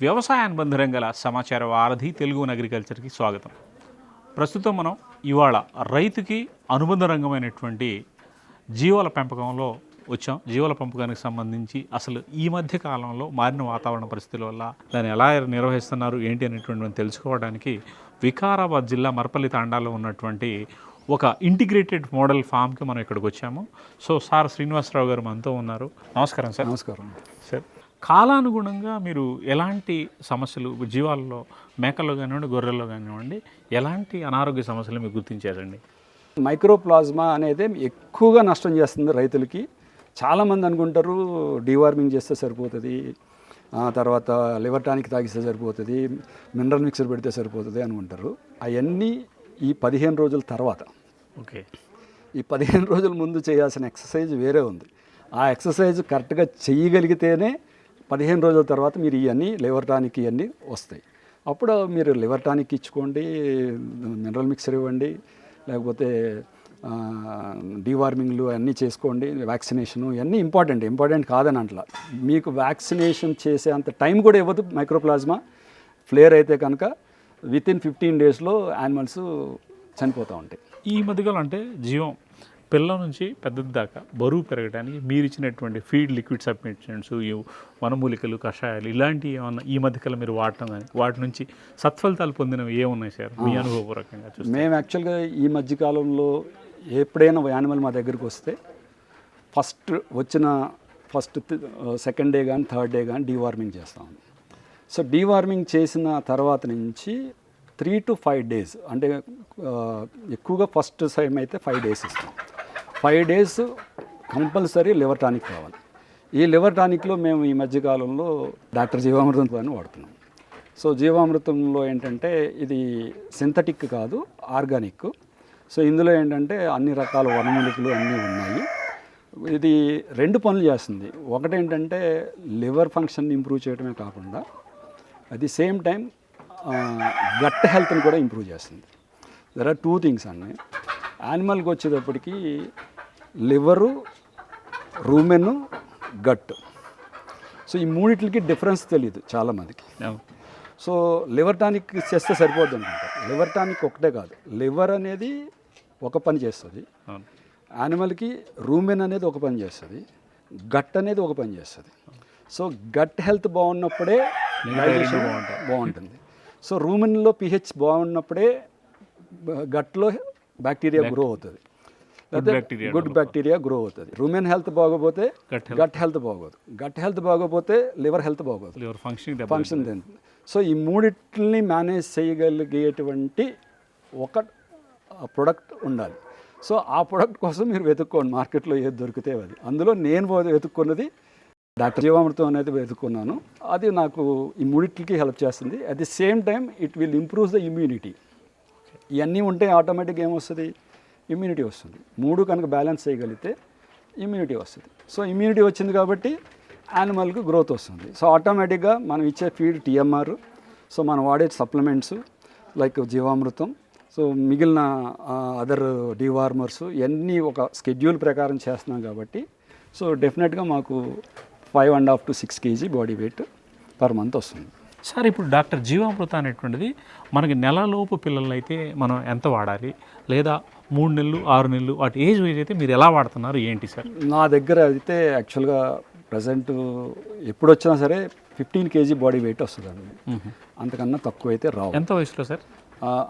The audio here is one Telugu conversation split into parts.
వ్యవసాయ అనుబంధ రంగాల సమాచార వారధి తెలుగు అగ్రికల్చర్కి స్వాగతం. ప్రస్తుతం మనం ఇవాళ రైతుకి అనుబంధ రంగమైనటువంటి జీవాల పెంపకంలో వచ్చాం. జీవాల పెంపకానికి సంబంధించి అసలు ఈ మధ్య కాలంలో మారిన వాతావరణ పరిస్థితుల వల్ల దాన్ని ఎలా నిర్వహిస్తున్నారు ఏంటి అనేటువంటి తెలుసుకోవడానికి వికారాబాద్ జిల్లా మరపల్లి తాండాలో ఉన్నటువంటి ఒక ఇంటిగ్రేటెడ్ మోడల్ ఫామ్కి మనం ఇక్కడికి వచ్చాము. సో సార్ శ్రీనివాసరావు గారు మనతో ఉన్నారు. నమస్కారం సార్. నమస్కారం. కాలానుగుణంగా మీరు ఎలాంటి సమస్యలు జీవాల్లో మేకల్లో కానివ్వండి గొర్రెల్లో కానివ్వండి ఎలాంటి అనారోగ్య సమస్యలు మీరు గుర్తించారండి? మైక్రోప్లాజ్మా అనేది ఎక్కువగా నష్టం చేస్తుంది రైతులకి. చాలామంది అనుకుంటారు డీవార్మింగ్ చేస్తే సరిపోతుంది తర్వాత లివర్ టానిక్ తాగిస్తే సరిపోతుంది మినరల్ మిక్సర్ పెడితే సరిపోతుంది అనుకుంటారు అవన్నీ ఈ పదిహేను రోజుల తర్వాత. ఓకే. ఈ పదిహేను రోజుల ముందు చేయాల్సిన ఎక్సర్సైజ్ వేరే ఉంది. ఆ ఎక్సర్సైజ్ కరెక్ట్గా చేయగలిగితేనే పదిహేను రోజుల తర్వాత మీరు ఇవన్నీ లివర్ టానిక్ ఇవన్నీ వస్తాయి. అప్పుడు మీరు లివర్ టానిక్ ఇచ్చుకోండి మినరల్ మిక్సర్ ఇవ్వండి లేకపోతే డీవార్మింగ్లు అన్నీ చేసుకోండి వ్యాక్సినేషను ఇవన్నీ ఇంపార్టెంట్ ఇంపార్టెంట్ కాదని అంటలా. మీకు వ్యాక్సినేషన్ చేసే అంత టైం కూడా ఇవ్వదు మైక్రోప్లాజ్మా. ఫ్లేర్ అయితే కనుక విత్ ఇన్ ఫిఫ్టీన్ డేస్లో యానిమల్స్ చనిపోతూ ఉంటాయి. ఈ మధ్యకాలం అంటే జీవం పిల్ల నుంచి పెద్దది దాకా బరువు పెరగడానికి మీరు ఇచ్చినటువంటి ఫీడ్ లిక్విడ్ సబ్మిషన్స్ ఈ వనమూలికలు కషాయాలు ఇలాంటివి ఏమన్నా ఈ మధ్యకాలం మీరు వాడటం కానీ వాటి నుంచి సత్ఫలితాలు పొందినవి ఏమున్నాయి సార్? మీ అనుభవపూర్వకంగా చూస్తే. మేము యాక్చువల్గా ఈ మధ్యకాలంలో ఎప్పుడైనా యానిమల్ మా దగ్గరికి వస్తే ఫస్ట్ వచ్చిన ఫస్ట్ సెకండ్ డే కానీ థర్డ్ డే కానీ డీవార్మింగ్ చేస్తాం సో డీవార్మింగ్ చేసిన తర్వాత నుంచి త్రీ టు ఫైవ్ డేస్ అంటే ఆ, ఎక్కువగా ఫస్ట్ టైం అయితే ఫైవ్ డేస్ ఇస్తాం. Five days compulsory liver tonic కావాలి. ఈ లివర్ టానిక్లో మేము ఈ మధ్యకాలంలో డాక్టర్ జీవామృతం అని వాడుతున్నాం. సో జీవామృతంలో ఏంటంటే ఇది సింథటిక్ కాదు ఆర్గానిక్. సో ఇందులో ఏంటంటే అన్ని రకాల వనమూలికలు అన్నీ ఉన్నాయి. ఇది రెండు పనులు చేస్తుంది. ఒకటేంటంటే లివర్ ఫంక్షన్ని ఇంప్రూవ్ చేయడమే కాకుండా at the same time gut హెల్త్ని కూడా ఇంప్రూవ్ చేస్తుంది. దర్ ఆర్ టూ థింగ్స్ అన్నీ. యానిమల్కి వచ్చేటప్పటికి లివరు రూమెన్ గట్ సో ఈ మూడిట్లకి డిఫరెన్స్ తెలియదు చాలామందికి. సో లివర్ టానిక్ చేస్తే సరిపోద్ది అనుకుంటారు లివర్ టానిక్ ఒకటే కాదు. లివర్ అనేది ఒక పని చేస్తుంది. యానిమల్కి రూమెన్ అనేది ఒక పని చేస్తుంది. గట్ అనేది ఒక పని చేస్తుంది. సో గట్ హెల్త్ బాగున్నప్పుడే డైజెషన్ బాగుంటుంది. సో రూమెన్లో పిహెచ్ బాగున్నప్పుడే గట్లో బ్యాక్టీరియా గ్రో అవుతుంది. గుడ్ బ్యాక్టీరియా గ్రో అవుతుంది. రూమెన్ హెల్త్ బాగోపోతే గట్ హెల్త్ బాగోదు. గట్ హెల్త్ బాగోపోతే లివర్ హెల్త్ బాగోదు. లివర్ ఫంక్షన్ సో ఈ మూడిట్లని మేనేజ్ చేయగలిగేటువంటి ఒక ప్రొడక్ట్ ఉండాలి. సో ఆ ప్రొడక్ట్ కోసం మీరు వెతుక్కోండి. మార్కెట్లో ఏది దొరికితే అది. అందులో నేను వెతుక్కున్నది డాక్టర్ జీవామృతం అనేది వెతుక్కున్నాను. అది నాకు ఈ మూడిట్లకి హెల్ప్ చేస్తుంది. At the same time it will improve the immunity ఇవన్నీ ఉంటే ఆటోమేటిక్గా ఏమొస్తుంది? ఇమ్యూనిటీ వస్తుంది. మూడు కనుక బ్యాలెన్స్ చేయగలిగితే ఇమ్యూనిటీ వస్తుంది. సో ఇమ్యూనిటీ వచ్చింది కాబట్టి యానిమల్కి గ్రోత్ వస్తుంది. సో ఆటోమేటిక్గా మనం ఇచ్చే ఫీడ్ టీఎంఆర్ సో మనం వాడే సప్లిమెంట్స్ లైక్ జీవామృతం సో మిగిలిన అదర్ డివార్మర్స్ ఇవన్నీ ఒక స్కెడ్యూల్ ప్రకారం చేస్తున్నాం కాబట్టి సో డెఫినెట్గా మాకు five and half to six KG body weight per month వస్తుంది. సార్ ఇప్పుడు డాక్టర్ జీవామృత అనేటువంటిది మనకి నెలలోపు పిల్లలు అయితే మనం ఎంత వాడాలి? లేదా మూడు నెలలు ఆరు నెలలు వాటి ఏజ్ వైజ్ అయితే మీరు ఎలా వాడుతున్నారు? ఏంటి సార్? నా దగ్గర అయితే యాక్చువల్గా ప్రజెంట్ ఎప్పుడు వచ్చినా సరే ఫిఫ్టీన్ కేజీ బాడీ వెయిట్ వస్తుందండి. అంతకన్నా తక్కువ అయితే రావు. ఎంత వయసులో సార్?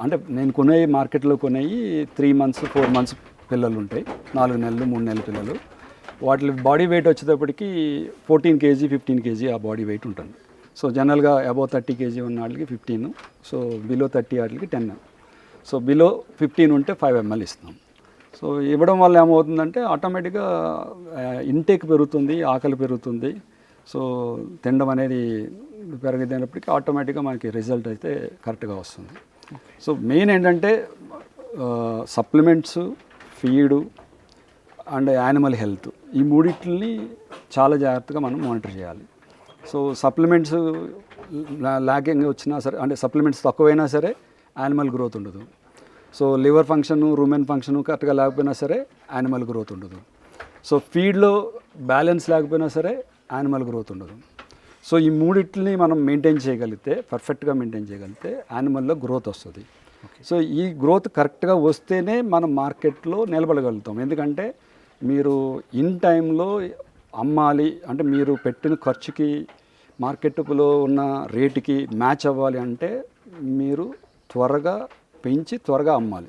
అంటే నేను కొనే మార్కెట్లో కొనేవి త్రీ మంత్స్ ఫోర్ మంత్స్ పిల్లలు ఉంటాయి నాలుగు నెలలు మూడు నెలల పిల్లలు. వాటి బాడీ వెయిట్ వచ్చేటప్పటికి ఫోర్టీన్ కేజీ ఫిఫ్టీన్ కేజీ ఆ బాడీ వెయిట్ ఉంటుంది. సో జనరల్గా అబౌవ్ థర్టీ కేజీ ఉన్న వాళ్ళకి ఫిఫ్టీన్ సో బిలో థర్టీ వాటికి టెన్. సో బిలో ఫిఫ్టీన్ ఉంటే ఫైవ్ ఎంఎల్ ఇస్తాం. సో ఇవ్వడం వల్ల ఏమవుతుందంటే ఆటోమేటిక్గా ఇంటేక్ పెరుగుతుంది ఆకలి పెరుగుతుంది. సో తినడం అనేది పెరగదైనప్పటికీ ఆటోమేటిక్గా మనకి రిజల్ట్ అయితే కరెక్ట్గా వస్తుంది. సో మెయిన్ ఏంటంటే supplements feed and animal health ఈ మూడిట్లని చాలా జాగ్రత్తగా మనం మానిటర్ చేయాలి. సో సప్లిమెంట్స్ ల్యాకింగ్ వచ్చినా సరే అంటే సప్లిమెంట్స్ తక్కువైనా సరే యానిమల్ గ్రోత్ ఉండదు. So liver function rumen function కరెక్ట్గా లేకపోయినా సరే యానిమల్ గ్రోత్ ఉండదు. సో ఫీడ్లో బ్యాలెన్స్ లేకపోయినా సరే యానిమల్ గ్రోత్ ఉండదు. సో ఈ మూడిటిని మనం మెయింటైన్ చేయగలిగితే పర్ఫెక్ట్గా మెయింటైన్ చేయగలిగితే యానిమల్లో గ్రోత్ వస్తుంది. సో ఈ గ్రోత్ కరెక్ట్గా వస్తేనే మనం మార్కెట్లో నిలబడగలుగుతాం. ఎందుకంటే మీరు ఇన్ టైంలో అమ్మాలి అంటే మీరు పెట్టిన ఖర్చుకి మార్కెట్లో ఉన్న రేటుకి మ్యాచ్ అవ్వాలి అంటే మీరు త్వరగా పెంచి త్వరగా అమ్మాలి.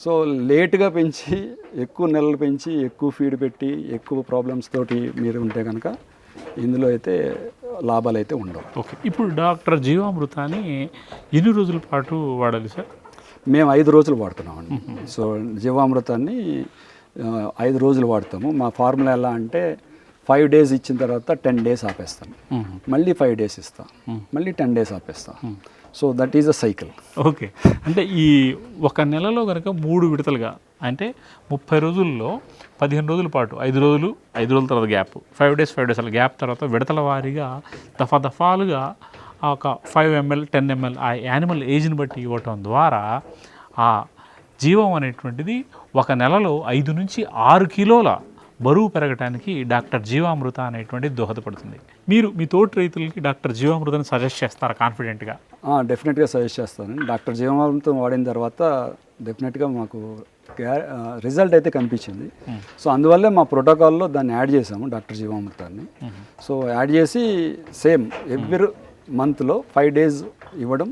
సో లేట్గా పెంచి ఎక్కువ నెలలు పెంచి ఎక్కువ ఫీడ్ పెట్టి ఎక్కువ ప్రాబ్లమ్స్ తోటి మీరు ఉంటే కనుక ఇందులో అయితే లాభాలు అయితే ఉండవు. ఓకే. ఇప్పుడు డాక్టర్ జీవామృతాన్ని ఎన్ని రోజుల పాటు వాడాలి సార్? మేము ఐదు రోజులు వాడుతున్నామండి. సో జీవామృతాన్ని ఐదు రోజులు వాడతాము. మా ఫార్ములా ఎలా అంటే ఫైవ్ డేస్ ఇచ్చిన తర్వాత టెన్ డేస్ ఆపేస్తాం మళ్ళీ ఫైవ్ డేస్ ఇస్తాం. మళ్ళీ ten days ఆపేస్తాం. So that is a cycle. Okay. అంటే ఈ ఒక నెలలో కనుక మూడు విడతలుగా అంటే ముప్పై రోజుల్లో పదిహేను రోజుల పాటు ఐదు రోజులు ఐదు రోజుల తర్వాత gap. Five days five days అలా గ్యాప్ తర్వాత విడతల వారీగా దఫా దఫాలుగా ఒక ఫైవ్ ఎంఎల్ టెన్ ఎంఎల్ ఆ యానిమల్ ఏజ్ని బట్టి ఇవ్వటం ద్వారా ఆ జీవం అనేటువంటిది ఒక నెలలో ఐదు నుంచి ఆరు కిలోల బరువు పెరగటానికి డాక్టర్ జీవామృత అనేటువంటిది దోహదపడుతుంది. మీరు మీ తోటి రైతులకి డాక్టర్ జీవామృతాన్ని సజెస్ట్ చేస్తారా కాన్ఫిడెంట్గా? డెఫినెట్గా సజెస్ట్ చేస్తాను. డాక్టర్ జీవామృతం వాడిన తర్వాత డెఫినెట్గా మాకు రిజల్ట్ అయితే కనిపించింది. సో అందువల్లే మా ప్రోటోకాల్లో దాన్ని యాడ్ చేసాము డాక్టర్ జీవామృతాన్ని. సో యాడ్ చేసి సేమ్ ఎవ్రీ మంత్లో ఫైవ్ డేస్ ఇవ్వడం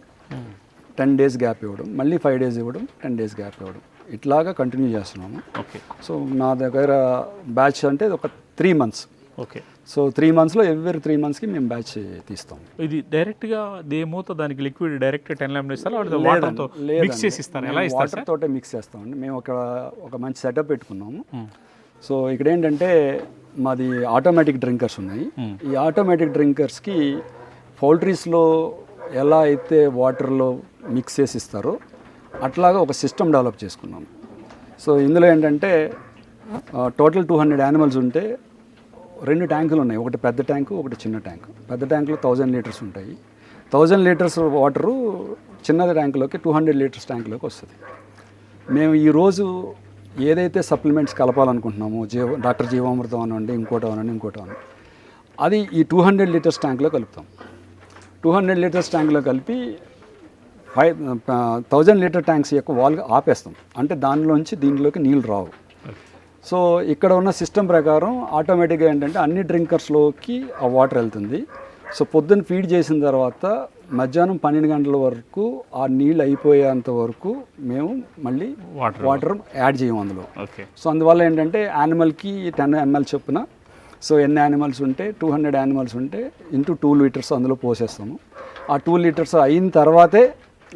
టెన్ డేస్ గ్యాప్ ఇవ్వడం మళ్ళీ ఫైవ్ డేస్ ఇవ్వడం టెన్ డేస్ గ్యాప్ ఇవ్వడం. ఇట్లాగా కంటిన్యూ చేస్తున్నాము. ఓకే. సో నా దగ్గర బ్యాచ్ అంటే ఒక three months okay. So three మంత్స్లో ఎవ్రీ త్రీ మంత్స్కి మేము బ్యాచ్ తీస్తాం. ఇది డైరెక్ట్గా దేమూతో దానికి లిక్విడ్ డైరెక్ట్ టెన్ లెమన్ ఇస్తారా? వాటర్తో మిక్స్ చేసి ఇస్తారు? ఎలా ఇస్తారు వాటర్ తోటే మిక్స్ చేస్తామండి. మేము ఒక ఒక మంచి సెటప్ పెట్టుకున్నాము. సో ఇక్కడ ఏంటంటే మాది ఆటోమేటిక్ డ్రింకర్స్ ఉన్నాయి. ఈ ఆటోమేటిక్ డ్రింకర్స్కి పౌల్ట్రీస్లో ఎలా అయితే వాటర్లో మిక్స్ చేసి ఇస్తారో అట్లాగా ఒక సిస్టమ్ డెవలప్ చేసుకున్నాము సో ఇందులో ఏంటంటే టోటల్ టూ హండ్రెడ్ యానిమల్స్ ఉంటే రెండు ట్యాంకులు ఉన్నాయి. ఒకటి పెద్ద ట్యాంకు ఒకటి చిన్న ట్యాంకు. పెద్ద ట్యాంకులో థౌజండ్ లీటర్స్ ఉంటాయి. థౌజండ్ లీటర్స్ వాటరు చిన్న ట్యాంకులోకి టూ హండ్రెడ్ లీటర్స్ ట్యాంకులోకి వస్తుంది. మేము ఈరోజు ఏదైతే సప్లిమెంట్స్ కలపాలనుకుంటున్నామో జీవ డాక్టర్ జీవామృతం అనండి ఇంకోటి అనండి ఇంకోటి అనండి అది ఈ టూ హండ్రెడ్ లీటర్స్ ట్యాంక్లో కలుపుతాం. టూ హండ్రెడ్ లీటర్స్ ట్యాంక్లో కలిపి ఫైవ్ థౌజండ్ లీటర్ ట్యాంక్స్ యొక్క వాల్ ఆపేస్తాం. అంటే దానిలోంచి దీనిలోకి నీళ్ళు రావు. సో ఇక్కడ ఉన్న సిస్టమ్ ప్రకారం ఆటోమేటిక్గా ఏంటంటే అన్ని డ్రింకర్స్లోకి ఆ వాటర్ వెళ్తుంది. సో పొద్దున్న ఫీడ్ చేసిన తర్వాత మధ్యాహ్నం పన్నెండు గంటల వరకు ఆ నీళ్ళు అయిపోయేంత వరకు మేము మళ్ళీ వాటర్ వాటర్ యాడ్ చేయం అందులో. సో అందువల్ల ఏంటంటే యానిమల్కి టెన్ ఎంఎల్ చొప్పున. సో ఎన్ని యానిమల్స్ ఉంటే టూ హండ్రెడ్ యానిమల్స్ ఉంటే ఇంటూ టూ లీటర్స్ అందులో పోసేస్తాము. ఆ టూ లీటర్స్ అయిన తర్వాతే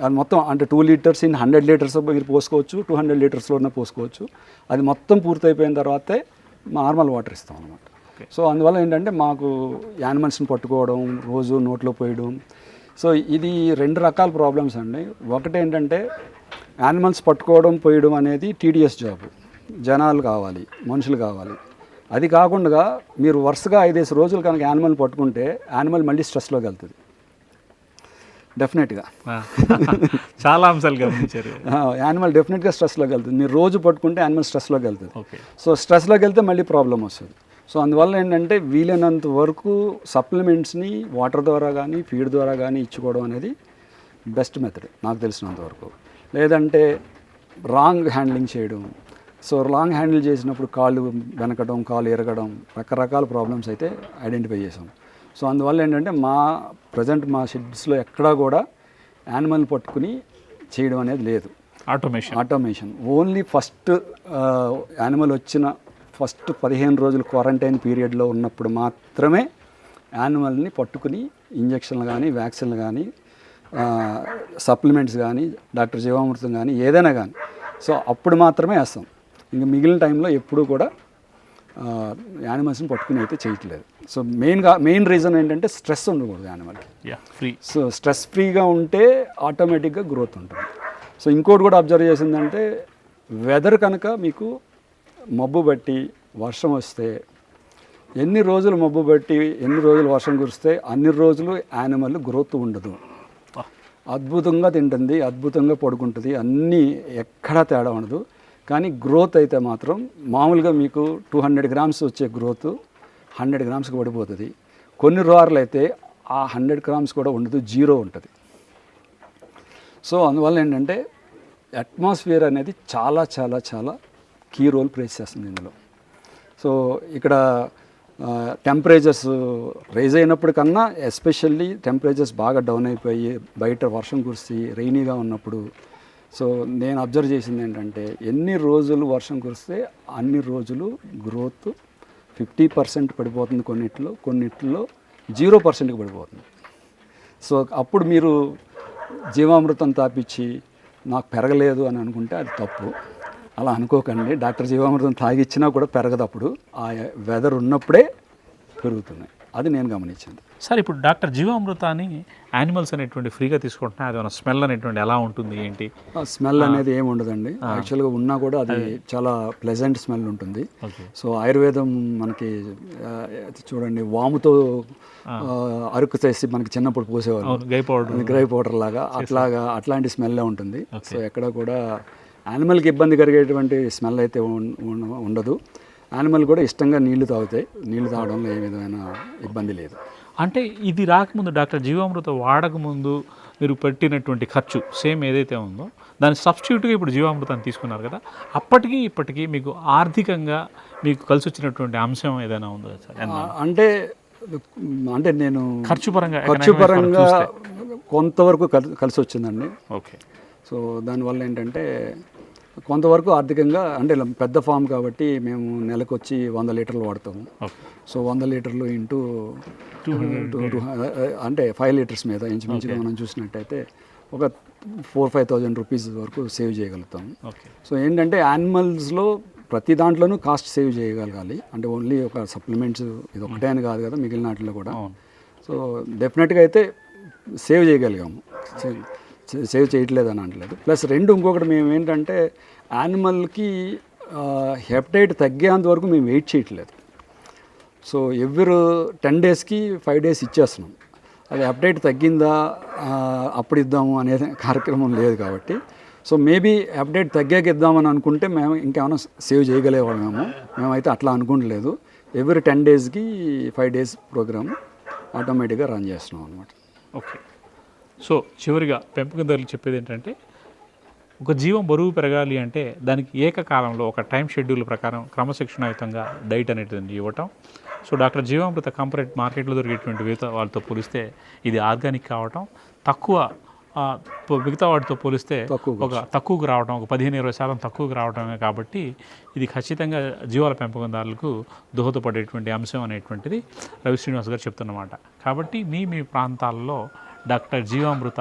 అది మొత్తం అంటే two litres in hundred litres మీరు పోసుకోవచ్చు టూ హండ్రెడ్ లీటర్స్లోనే పోసుకోవచ్చు. అది మొత్తం పూర్తయిపోయిన తర్వాతే నార్మల్ వాటర్ ఇస్తాం అనమాట సో అందువల్ల ఏంటంటే మాకు యానిమల్స్ని పట్టుకోవడం రోజు నోట్లో పోయడం. సో ఇది రెండు రకాల ప్రాబ్లమ్స్ అండి. ఒకటి ఏంటంటే యానిమల్స్ పట్టుకోవడం పోయడం అనేది టీడీఎస్ జాబ్ జనాలు కావాలి మనుషులు కావాలి. అది కాకుండా మీరు వరుసగా ఐదేసి రోజులు కనుక యానిమల్ పట్టుకుంటే యానిమల్ మళ్ళీ స్ట్రెస్లోకి వెళ్తుంది. డెఫినెట్గా. చాలా అంశాలు గమనించారు. యానిమల్ డెఫినెట్గా స్ట్రెస్లోకి వెళ్తుంది. మీరు రోజు పట్టుకుంటే యానిమల్ స్ట్రెస్లోకి వెళ్తుంది. సో స్ట్రెస్లోకి వెళ్తే మళ్ళీ ప్రాబ్లం వస్తుంది. సో అందువల్ల ఏంటంటే వీలైనంత వరకు సప్లిమెంట్స్ని వాటర్ ద్వారా కానీ ఫీడ్ ద్వారా కానీ ఇచ్చుకోవడం అనేది బెస్ట్ మెథడ్ నాకు తెలిసినంత వరకు. లేదంటే రాంగ్ హ్యాండ్లింగ్ చేయడం. సో రాంగ్ హ్యాండిల్ చేసినప్పుడు కాళ్ళు వెనకడం కాళ్ళు ఎరగడం రకరకాల ప్రాబ్లమ్స్ అయితే ఐడెంటిఫై చేసాం. సో అందువల్ల ఏంటంటే మా ప్రజెంట్ మా షెడ్స్లో ఎక్కడా కూడా యానిమల్ పట్టుకుని చేయడం అనేది లేదు. Automation automation only first animal వచ్చిన ఫస్ట్ పదిహేను రోజులు క్వారంటైన్ పీరియడ్లో ఉన్నప్పుడు మాత్రమే యానిమల్ని పట్టుకుని ఇంజక్షన్లు కానీ వ్యాక్సిన్లు కానీ సప్లిమెంట్స్ కానీ డాక్టర్ జీవామృతం కానీ ఏదైనా కానీ సో అప్పుడు మాత్రమే వేస్తాం. ఇంకా మిగిలిన టైంలో ఎప్పుడూ కూడా యానిమల్స్ని పట్టుకుని అయితే చేయట్లేదు. సో మెయిన్గా మెయిన్ రీజన్ ఏంటంటే స్ట్రెస్ ఉండకూడదు యానిమల్కి యా ఫ్రీ సో స్ట్రెస్ ఫ్రీగా ఉంటే ఆటోమేటిక్గా గ్రోత్ ఉంటుంది. సో ఇంకోటి కూడా అబ్జర్వ్ చేసిందంటే వెదర్ కనుక మీకు మబ్బు బట్టి వర్షం వస్తే ఎన్ని రోజులు మబ్బు బట్టి ఎన్ని రోజులు వర్షం కురిస్తే అన్ని రోజులు యానిమల్ గ్రోత్ ఉండదు. అద్భుతంగా తింటుంది అద్భుతంగా పడుకుంటుంది అన్నీ ఎక్కడా తేడా ఉండదు. కానీ గ్రోత్ అయితే మాత్రం మామూలుగా మీకు టూ హండ్రెడ్ గ్రామ్స్ వచ్చే గ్రోత్ హండ్రెడ్ గ్రామ్స్కి పడిపోతుంది. కొన్ని రోర్లు అయితే ఆ హండ్రెడ్ గ్రామ్స్ కూడా ఉండదు జీరో ఉంటుంది. సో అందువల్ల ఏంటంటే అట్మాస్ఫియర్ అనేది చాలా చాలా చాలా కీ రోల్ ప్లే చేస్తుంది ఇందులో. సో ఇక్కడ టెంపరేచర్స్ రైజ్ అయినప్పటికన్నా ఎస్పెషల్లీ టెంపరేచర్స్ బాగా డౌన్ అయిపోయి బయట వర్షం కురిసి రెయినీగా ఉన్నప్పుడు సో నేను అబ్జర్వ్ చేసింది ఏంటంటే ఎన్ని రోజులు వర్షం కురిస్తే అన్ని రోజులు గ్రోత్ ఫిఫ్టీ పర్సెంట్ పడిపోతుంది కొన్నిట్లో కొన్నిట్లో జీరో పర్సెంట్కి పడిపోతుంది. సో అప్పుడు మీరు జీవామృతం తాపించి నాకు పెరగలేదు అని అనుకుంటే అది తప్పు. అలా అనుకోకండి. డాక్టర్ జీవామృతం తాగిచ్చినా కూడా పెరగదు అప్పుడు. ఆ వెదర్ ఉన్నప్పుడే పెరుగుతున్నాయి అది నేను గమనించింది. సార్ ఇప్పుడు డాక్టర్ జీవామృతాన్ని యానిమల్స్ అనేటువంటి ఫ్రీగా తీసుకుంటున్నాయి. అది స్మెల్ అనేటువంటి ఎలా ఉంటుంది ఏంటి? స్మెల్ అనేది ఏమి ఉండదండి. యాక్చువల్గా ఉన్నా కూడా అది చాలా ప్లెజెంట్ స్మెల్ ఉంటుంది. సో ఆయుర్వేదం మనకి చూడండి వాముతో అరుకు చేసి మనకి చిన్నప్పుడు పోసేవాళ్ళు. అవును గై పౌడర్. గ్రై పౌడర్ లాగా అట్లాగా అట్లాంటి స్మెల్ ఉంటుంది. సో ఎక్కడ కూడా యానిమల్కి ఇబ్బంది కలిగేటువంటి స్మెల్ అయితే ఉండదు. యానిమల్ కూడా ఇష్టంగా నీళ్ళు తాగుతాయి. నీళ్ళు తాగడంలో ఏ విధమైన ఇబ్బంది లేదు. అంటే ఇది రాకముందు డాక్టర్ జీవామృత వాడకముందు మీరు పెట్టినటువంటి ఖర్చు సేమ్ ఏదైతే ఉందో దాని సబ్స్టిట్యూట్గా ఇప్పుడు జీవామృతాన్ని తీసుకున్నారు కదా అప్పటికి ఇప్పటికీ మీకు ఆర్థికంగా మీకు కలిసి వచ్చినటువంటి అంశం ఏదైనా ఉందో సార్? అంటే అంటే నేను ఖర్చు పరంగా ఖర్చు పరంగా. కొంతవరకు కల్- కలిసి వచ్చిందండి ఓకే. సో దానివల్ల ఏంటంటే కొంతవరకు ఆర్థికంగా అంటే పెద్ద ఫామ్ కాబట్టి మేము నెలకు వచ్చి వంద లీటర్లు వాడతాము. సో వంద లీటర్లు ఇంటూ టూ టూ అంటే ఫైవ్ లీటర్స్ మీద ఇంచుమించుగా మనం చూసినట్టయితే ఒక ఫోర్ ఫైవ్ థౌజండ్ రూపీస్ వరకు సేవ్ చేయగలుగుతాం సో ఏంటంటే యానిమల్స్లో ప్రతి దాంట్లోనూ కాస్ట్ సేవ్ చేయగలగాలి. అంటే ఓన్లీ ఒక సప్లిమెంట్స్ ఇది ఒకటే అని కాదు కదా మిగిలిన వాటిలో కూడా. సో డెఫినెట్గా అయితే సేవ్ చేయగలిగాము. సేవ్- చేయట్లేదు అని అనట్లేదు. ప్లస్ రెండు ఇంకొకటి మేము ఏంటంటే యానిమల్కి హెప్టైట్ తగ్గేంత వరకు మేము వెయిట్ చేయట్లేదు. సో ఎవ్రీ టెన్ డేస్కి ఫైవ్ డేస్ ఇచ్చేస్తున్నాం. అది అప్డేట్ తగ్గిందా అప్పుడు ఇద్దాము అనే కార్యక్రమం లేదు కాబట్టి. సో మేబీ అప్డేట్ తగ్గాక ఇద్దామని అనుకుంటే మేము ఇంకేమైనా సేవ్ చేయగలేవాళ్ళమేమో. మేమైతే అట్లా అనుకుంటలేదు. ఎవ్రీ టెన్ డేస్కి ఫైవ్ డేస్ ప్రోగ్రామ్ ఆటోమేటిక్గా రన్ చేస్తున్నాం అనమాట ఓకే. సో చివరిగా పెంపకందారులు చెప్పేది ఏంటంటే ఒక జీవం బరువు పెరగాలి అంటే దానికి ఏకకాలంలో ఒక టైం షెడ్యూల్ ప్రకారం క్రమశిక్షణాయుతంగా డైట్ అనేది ఇవ్వటం. సో డాక్టర్ జీవామృత కంపరేట్ మార్కెట్లో దొరికేటువంటి మిగతా వాళ్ళతో పోలిస్తే ఇది ఆర్గానిక్ కావటం. తక్కువ మిగతా వాటితో పోలిస్తే ఒక తక్కువకు రావడం ఒక పదిహేను ఇరవై శాతం తక్కువకు రావడమే కాబట్టి ఇది ఖచ్చితంగా జీవాల పెంపకందారులకు దోహదపడేటువంటి అంశం అనేటువంటిది రవి శ్రీనివాస్ గారు చెప్తున్నమాట. కాబట్టి మీ మీ ప్రాంతాల్లో డాక్టర్ జీవామృత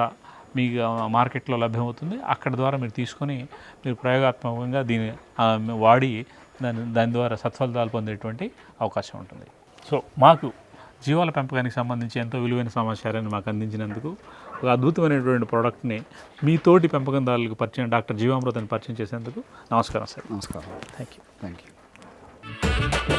మీ ఆ, మార్కెట్లో లభ్యమవుతుంది. అక్కడ ద్వారా మీరు తీసుకొని మీరు ప్రయోగాత్మకంగా దీన్ని ఆ, వాడి దాని దాని ద్వారా సత్ఫలితాలు పొందేటువంటి అవకాశం ఉంటుంది. సో మాకు జీవాల పెంపకానికి సంబంధించి ఎంతో విలువైన సమాచారాన్ని మాకు అందించినందుకు ఒక అద్భుతమైనటువంటి ప్రోడక్ట్ని మీ తోటి పెంపకందారులకు పరిచయం డాక్టర్ జీవామృతాన్ని పరిచయం చేసేందుకు నమస్కారం సార్. నమస్కారం. Thank you thank you